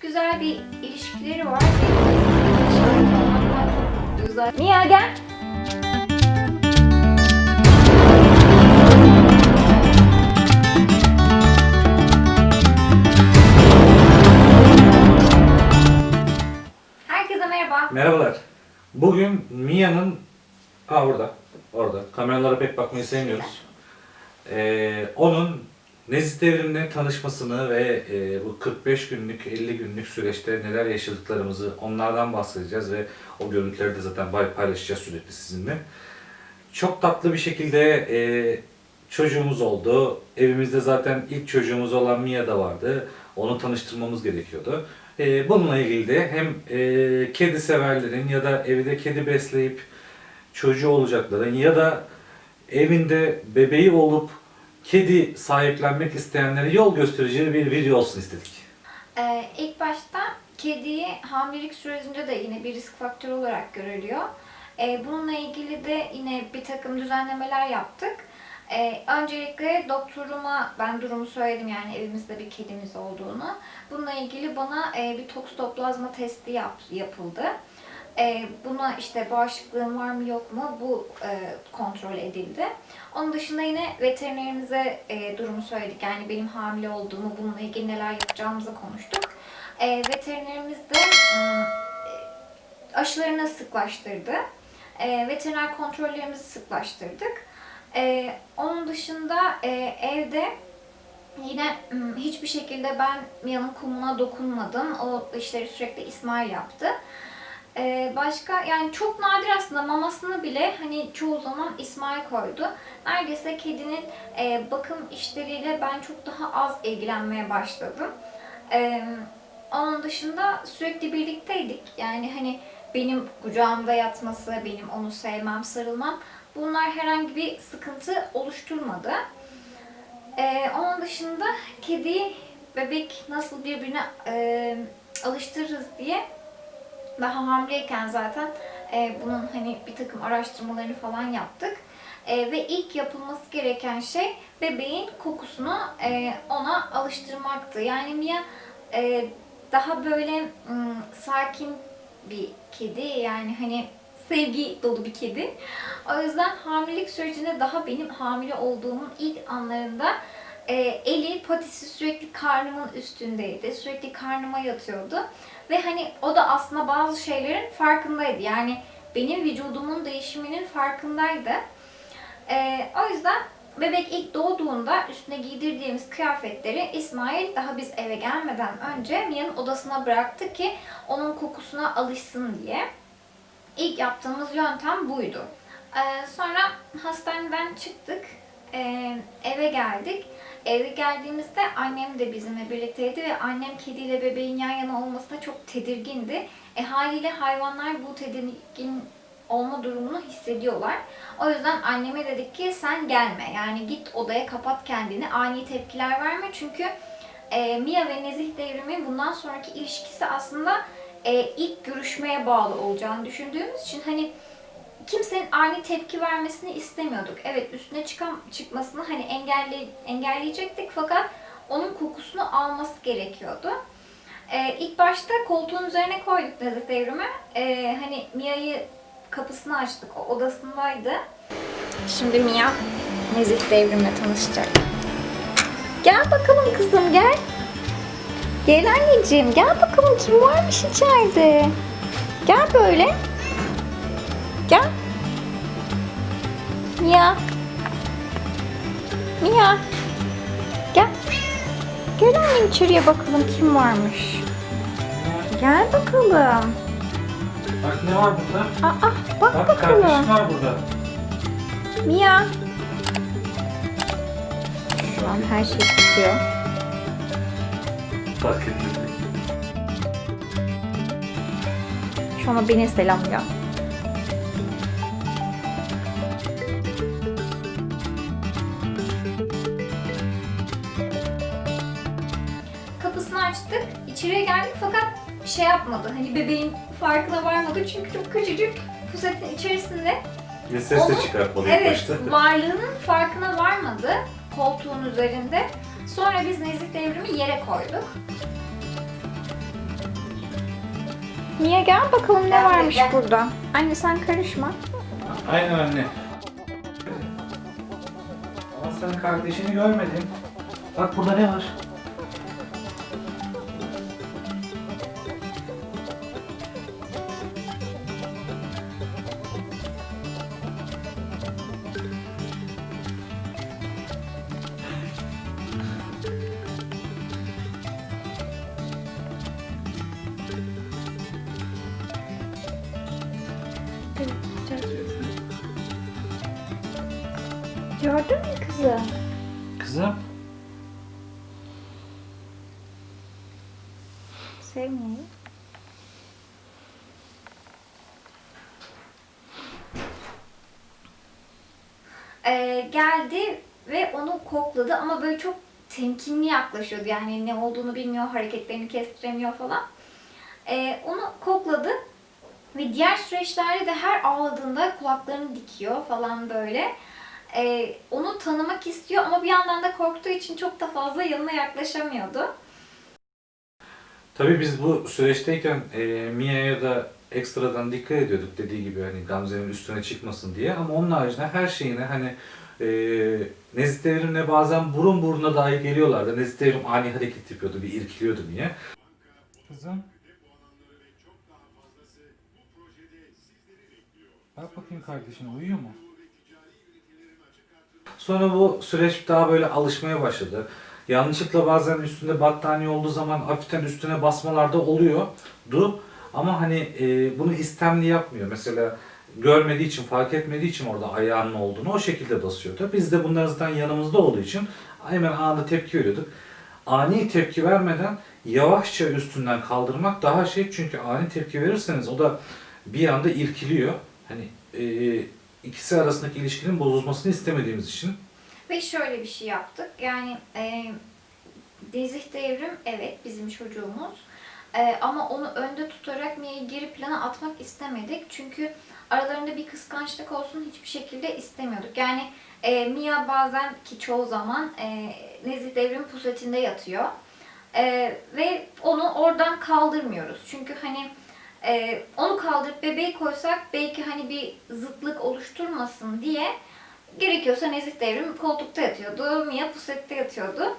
güzel bir ilişkileri var. Güzel. Mia gel. Herkese merhaba. Merhabalar. Bugün Mia'nın... Aa burada. Orada. Kameralara pek bakmayı sevmiyoruz. Ee, onun Nezih devrimle tanışmasını ve e, bu 45 günlük, 50 günlük süreçte neler yaşadıklarımızı onlardan bahsedeceğiz ve o görüntüleri de zaten pay- paylaşacağız sürekli sizinle. Çok tatlı bir şekilde e, çocuğumuz oldu. Evimizde zaten ilk çocuğumuz olan Mia da vardı. Onu tanıştırmamız gerekiyordu. E, bununla ilgili de hem e, kedi severlerin ya da evde kedi besleyip çocuğu olacakların ya da evinde bebeği olup kedi sahiplenmek isteyenlere yol gösterici bir video olsun istedik. Ee, ilk başta kediyi hamilelik sürecinde de yine bir risk faktörü olarak görülüyor. Ee, bununla ilgili de yine bir takım düzenlemeler yaptık. Ee, öncelikle doktoruma ben durumu söyledim yani evimizde bir kedimiz olduğunu. Bununla ilgili bana e, bir tokstoplazma testi yap, yapıldı. E, buna işte bağışıklığım var mı yok mu bu e, kontrol edildi. Onun dışında yine veterinerimize e, durumu söyledik. Yani benim hamile olduğumu, bununla ilgili neler yapacağımızı konuştuk. E, veterinerimiz de e, aşılarını sıklaştırdı. E, veteriner kontrollerimizi sıklaştırdık. E, onun dışında e, evde yine hiçbir şekilde ben Mia'nın kumuna dokunmadım. O işleri sürekli İsmail yaptı. Ee, başka yani çok nadir aslında mamasını bile hani çoğu zaman İsmail koydu. Neredeyse kedinin e, bakım işleriyle ben çok daha az ilgilenmeye başladım. Ee, onun dışında sürekli birlikteydik. Yani hani benim kucağımda yatması, benim onu sevmem, sarılmam bunlar herhangi bir sıkıntı oluşturmadı. Ee, onun dışında kedi, bebek nasıl birbirine e, alıştırırız diye daha hamileyken zaten e, bunun hani bir takım araştırmalarını falan yaptık. E, ve ilk yapılması gereken şey bebeğin kokusunu e, ona alıştırmaktı. Yani Mia e, daha böyle m, sakin bir kedi yani hani sevgi dolu bir kedi. O yüzden hamilelik sürecinde daha benim hamile olduğumun ilk anlarında e, eli patisi sürekli karnımın üstündeydi. Sürekli karnıma yatıyordu. Ve hani o da aslında bazı şeylerin farkındaydı. Yani benim vücudumun değişiminin farkındaydı. Ee, o yüzden bebek ilk doğduğunda üstüne giydirdiğimiz kıyafetleri İsmail daha biz eve gelmeden önce Mia'nın odasına bıraktı ki onun kokusuna alışsın diye. İlk yaptığımız yöntem buydu. Ee, sonra hastaneden çıktık, ee, eve geldik. Eve geldiğimizde annem de bizimle birlikteydi ve annem kediyle bebeğin yan yana olmasına çok tedirgindi. E, haliyle hayvanlar bu tedirgin olma durumunu hissediyorlar. O yüzden anneme dedik ki sen gelme. Yani git odaya kapat kendini. Ani tepkiler verme. Çünkü e, Mia ve Nezih devrimi bundan sonraki ilişkisi aslında e, ilk görüşmeye bağlı olacağını düşündüğümüz için hani kimsenin ani tepki vermesini istemiyorduk. Evet üstüne çıkan çıkmasını hani engelle, engelleyecektik fakat onun kokusunu alması gerekiyordu. Ee, ilk başta koltuğun üzerine koyduk Nezih devrimi. Ee, hani Mia'yı kapısını açtık. O odasındaydı. Şimdi Mia Nezih devrimle tanışacak. Gel bakalım kızım gel. Gel anneciğim gel bakalım kim varmış içeride. Gel böyle. Gel. Mia. Mia. Gel. Gel annem içeriye bakalım kim varmış. Gel bakalım. Bak ne var burada? Aa bak, Bak bakalım. kardeşim var burada. Mia. Şu an her şey tutuyor. Bak. Şu an beni selamlıyor. Açtık, içeriye geldik fakat şey yapmadı. Hani bebeğin farkına varmadı çünkü çok küçücük pusetin içerisinde. Bir ses de ilk Evet, başta. varlığının farkına varmadı koltuğun üzerinde. Sonra biz Nezih devrimi yere koyduk. Mia gel bakalım ne varmış gel. burada. Anne sen karışma. Aynen anne. Ama sen kardeşini görmedin. Bak burada ne var? Gördün mü kızım? Kızım. Sevmiyorum. Ee, geldi ve onu kokladı ama böyle çok temkinli yaklaşıyordu. Yani ne olduğunu bilmiyor, hareketlerini kestiremiyor falan. Ee, onu kokladı ve diğer süreçlerde de her ağladığında kulaklarını dikiyor falan böyle. Ee, onu tanımak istiyor ama bir yandan da korktuğu için çok da fazla yanına yaklaşamıyordu. Tabii biz bu süreçteyken e, Mia'ya da ekstradan dikkat ediyorduk dediği gibi hani Gamze'nin üstüne çıkmasın diye ama onun haricinde her şeyine hani e, Nezih Devrim'le bazen burun buruna dahi geliyorlardı. Nezih Devrim ani hareket yapıyordu, bir irkiliyordu Mia. Kızım. Bak bakayım kardeşin uyuyor mu? Sonra bu süreç daha böyle alışmaya başladı. Yanlışlıkla bazen üstünde battaniye olduğu zaman hafiften üstüne basmalar da oluyordu. Ama hani e, bunu istemli yapmıyor. Mesela görmediği için, fark etmediği için orada ayağının olduğunu o şekilde basıyordu. Biz de bunlar zaten yanımızda olduğu için hemen anında tepki veriyorduk. Ani tepki vermeden yavaşça üstünden kaldırmak daha şey çünkü ani tepki verirseniz o da bir anda irkiliyor. Hani e, ikisi arasındaki ilişkinin bozulmasını istemediğimiz için Ve şöyle bir şey yaptık. Yani e, Nezih Devrim evet bizim çocuğumuz. E, ama onu önde tutarak Mia'yı geri plana atmak istemedik. Çünkü aralarında bir kıskançlık olsun hiçbir şekilde istemiyorduk. Yani e, Mia bazen ki çoğu zaman e, Nezih Devrim pusetinde yatıyor. E, ve onu oradan kaldırmıyoruz. Çünkü hani e, onu kaldırıp bebeği koysak belki hani bir zıtlık oluşturmasın diye gerekiyorsa Nezih Devrim koltukta yatıyordu, Mia pusette yatıyordu.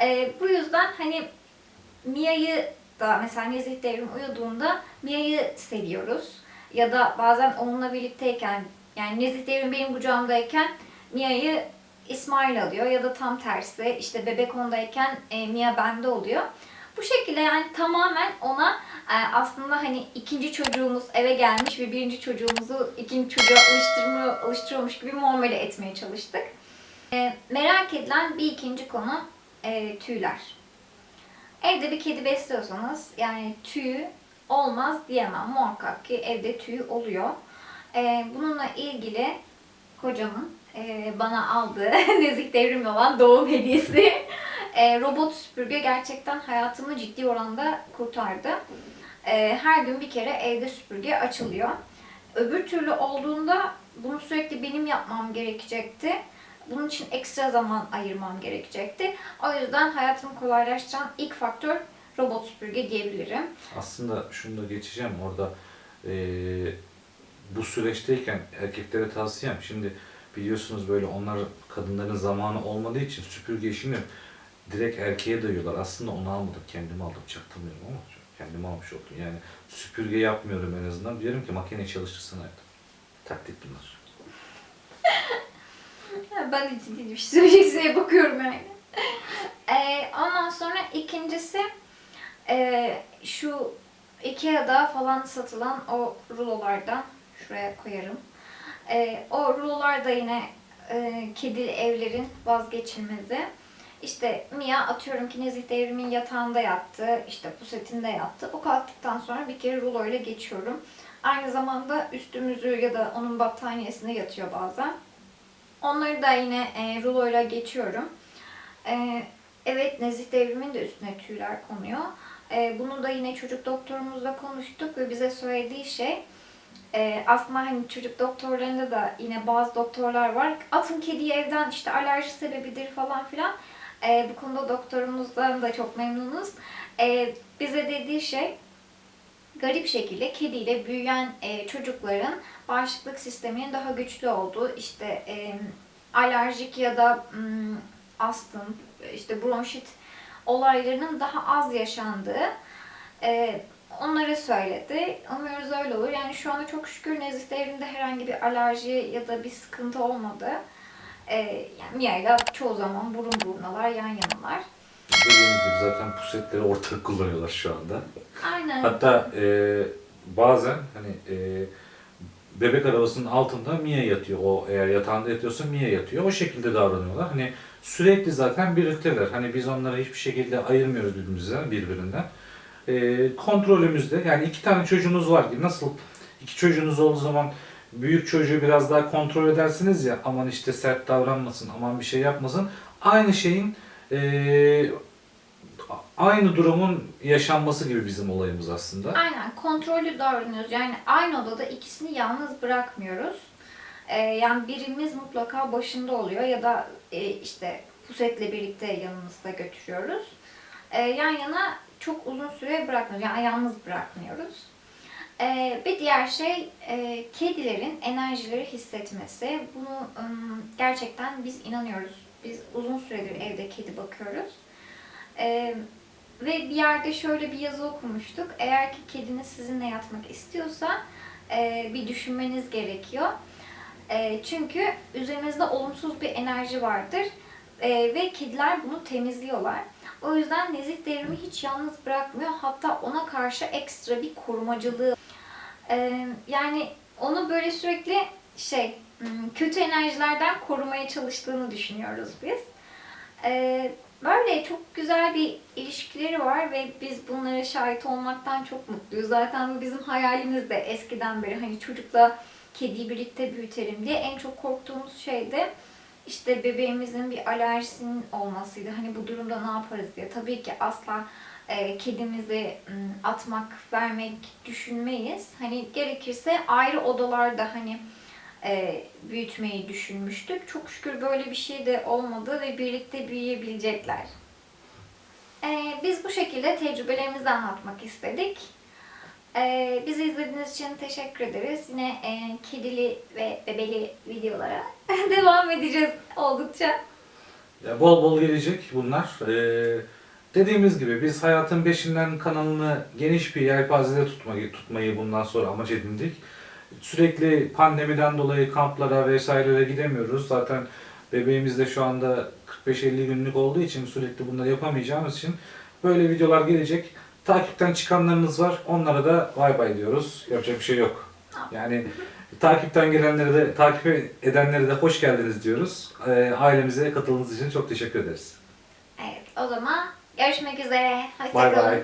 Ee, bu yüzden hani Mia'yı da mesela Nezih Devrim uyuduğunda Mia'yı seviyoruz. Ya da bazen onunla birlikteyken yani Nezih Devrim benim kucağımdayken Mia'yı İsmail alıyor ya da tam tersi işte bebek ondayken e, Mia bende oluyor. Bu şekilde yani tamamen ona e, aslında hani ikinci çocuğumuz eve gelmiş ve birinci çocuğumuzu ikinci çocuğa alıştırma, alıştırıyormuş gibi muamele etmeye çalıştık. E, merak edilen bir ikinci konu e, tüyler. Evde bir kedi besliyorsanız yani tüyü olmaz diyemem. Muhakkak ki evde tüy oluyor. Bununla ilgili kocamın bana aldığı Nezik Devrim olan doğum hediyesi e, robot süpürge gerçekten hayatımı ciddi oranda kurtardı. E, her gün bir kere evde süpürge açılıyor. Öbür türlü olduğunda bunu sürekli benim yapmam gerekecekti. Bunun için ekstra zaman ayırmam gerekecekti. O yüzden hayatımı kolaylaştıran ilk faktör robot süpürge diyebilirim. Aslında şunu da geçeceğim orada eee, bu süreçteyken erkeklere tavsiyem şimdi biliyorsunuz böyle onlar kadınların zamanı olmadığı için süpürge işini direkt erkeğe dayıyorlar. Aslında onu almadım kendime aldım çaktırmıyorum ama kendim almış oldum. Yani süpürge yapmıyorum en azından. Diyorum ki makine çalıştırsın hayatım. Taktik bunlar. Ben de ciddi bir şey söyleyeceksin bakıyorum yani. Ee, ondan sonra ikincisi ee, şu Ikea'da falan satılan o rulolardan şuraya koyarım. Ee, o rulolar da yine e, kedi evlerin vazgeçilmezi. İşte Mia atıyorum ki Nezih Devrim'in yatağında yattı, işte pusetinde yattı. O kalktıktan sonra bir kere rulo ile geçiyorum. Aynı zamanda üstümüzü ya da onun battaniyesine yatıyor bazen. Onları da yine e, ruloyla geçiyorum. E, evet Nezih Devrim'in de üstüne tüyler konuyor. E, bunu da yine çocuk doktorumuzla konuştuk ve bize söylediği şey e, aslında hani çocuk doktorlarında da yine bazı doktorlar var. Atın kediyi evden işte alerji sebebidir falan filan. E, bu konuda doktorumuzdan da çok memnunuz. E, bize dediği şey garip şekilde kediyle büyüyen e, çocukların bağışıklık sisteminin daha güçlü olduğu, işte e, alerjik ya da mm, astım, işte bronşit olaylarının daha az yaşandığı e, onları söyledi. Umuyoruz öyle olur. Yani şu anda çok şükür nezih devrinde herhangi bir alerji ya da bir sıkıntı olmadı. E, yani Mia ile çoğu zaman burun burunalar, yan yanalar. Dediğimiz gibi zaten pusetleri ortak kullanıyorlar şu anda. Aynen. Hatta e, bazen hani e, bebek arabasının altında Mia yatıyor. O eğer yatağında yatıyorsa Mia yatıyor. O şekilde davranıyorlar. Hani sürekli zaten birlikteler. Hani biz onları hiçbir şekilde ayırmıyoruz birbirimizden, birbirinden. E, kontrolümüzde. Yani iki tane çocuğunuz var gibi. Nasıl iki çocuğunuz olduğu zaman büyük çocuğu biraz daha kontrol edersiniz ya aman işte sert davranmasın, aman bir şey yapmasın. Aynı şeyin e, aynı durumun yaşanması gibi bizim olayımız aslında. Aynen kontrollü davranıyoruz. Yani aynı odada ikisini yalnız bırakmıyoruz. Ee, yani birimiz mutlaka başında oluyor ya da e, işte pusetle birlikte yanımızda götürüyoruz. Ee, yan yana çok uzun süre bırakmıyoruz. Yani yalnız bırakmıyoruz. Ee, bir diğer şey e, kedilerin enerjileri hissetmesi. Bunu gerçekten biz inanıyoruz. Biz uzun süredir evde kedi bakıyoruz. Ee, ve bir yerde şöyle bir yazı okumuştuk. Eğer ki kediniz sizinle yatmak istiyorsa e, bir düşünmeniz gerekiyor. E, çünkü üzerinizde olumsuz bir enerji vardır. Ve kediler bunu temizliyorlar. O yüzden nezih devrimi hiç yalnız bırakmıyor. Hatta ona karşı ekstra bir korumacılığı. E, yani onu böyle sürekli şey hmm, kötü enerjilerden korumaya çalıştığını düşünüyoruz biz. E, Böyle çok güzel bir ilişkileri var ve biz bunlara şahit olmaktan çok mutluyuz. Zaten bizim hayalimiz de eskiden beri hani çocukla kediyi birlikte büyütelim diye en çok korktuğumuz şey de işte bebeğimizin bir alerjisinin olmasıydı. Hani bu durumda ne yaparız diye. Tabii ki asla e, kedimizi atmak, vermek düşünmeyiz. Hani gerekirse ayrı odalarda hani e, büyütmeyi düşünmüştük. Çok şükür böyle bir şey de olmadı ve birlikte büyüyebilecekler. E, biz bu şekilde tecrübelerimizi anlatmak istedik. E, bizi izlediğiniz için teşekkür ederiz. Yine e, kedili ve bebeli videolara devam edeceğiz oldukça. Ya bol bol gelecek bunlar. Ee, dediğimiz gibi biz Hayatın Beşinden kanalını geniş bir yelpazede tutmayı, tutmayı bundan sonra amaç edindik. Sürekli pandemiden dolayı kamplara vesairelere gidemiyoruz. Zaten bebeğimiz de şu anda 45-50 günlük olduğu için sürekli bunları yapamayacağımız için böyle videolar gelecek. Takipten çıkanlarınız var. Onlara da bay bay diyoruz. Yapacak bir şey yok. Yani takipten gelenlere de, takip edenlere de hoş geldiniz diyoruz. Ee, ailemize katıldığınız için çok teşekkür ederiz. Evet o zaman görüşmek üzere. Bay Hoşçakalın. bay.